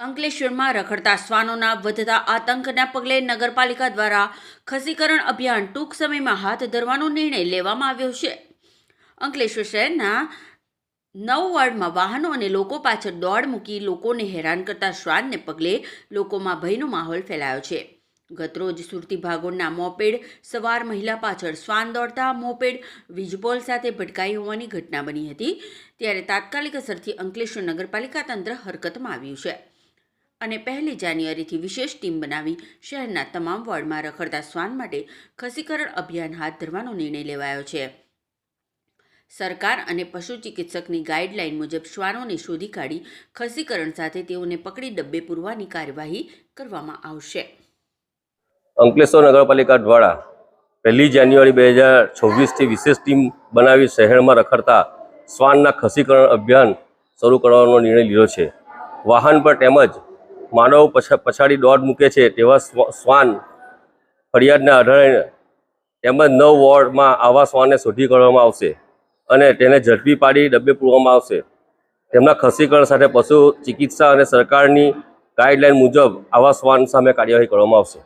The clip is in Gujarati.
અંકલેશ્વરમાં રખડતા શ્વાનોના વધતા આતંકના પગલે નગરપાલિકા દ્વારા ખસીકરણ અભિયાન ટૂંક સમયમાં હાથ ધરવાનો નિર્ણય લેવામાં આવ્યો છે. અંકલેશ્વર શહેરના નવ વોર્ડમાં વાહનો અને લોકો પાછળ દોડ મૂકી લોકોને હેરાન કરતા શ્વાનને પગલે લોકોમાં ભયનો માહોલ ફેલાયો છે. ગતરોજ સુરતી ભાગોળના મોપેડ સવાર મહિલા પાછળ શ્વાન દોડતા મોપેડ વીજપોલ સાથે ભટકાઈ હોવાની ઘટના બની હતી, ત્યારે તાત્કાલિક અસરથી અંકલેશ્વર નગરપાલિકા તંત્ર હરકતમાં આવ્યું છે. અને પહેલી જાન્યુઆરીથી વિશેષ ટીમ બનાવી શહેરના તમામ વોર્ડમાં રખડતા શ્વાન માટે ખસીકરણ અભિયાન હાથ ધરવાનો નિર્ણય લેવાયો છે. સરકાર અને પશુ ચિકિત્સકની ગાઈડલાઈન મુજબ શ્વાનોને શોધી કાઢી ખસીકરણ સાથે તેઓને પકડી ડબ્બે પૂરવાની કાર્યવાહી કરવામાં આવશે. અંકલેશ્વર નગરપાલિકા દ્વારા પહેલી જાન્યુઆરી બે હજાર છવ્વીસથી વિશેષ ટીમ બનાવી શહેરમાં રખડતા શ્વાનના ખસીકરણ અભિયાન શરૂ કરવાનો નિર્ણય લીધો છે. વાહન પર તેમજ માનવ પછા, પછાડી દોડ મૂકે છે તેવા શ્વાન ફરિયાદના આધારે તેમજ નવ વોર્ડમાં આવા શ્વાનને શોધી કાઢવામાં આવશે અને તેને ઝડપી પાડી ડબ્બે પૂરવામાં આવશે. તેમના ખસીકરણ સાથે પશુ ચિકિત્સા અને સરકારની ગાઈડલાઈન મુજબ આવા શ્વાન સામે કાર્યવાહી કરવામાં આવશે.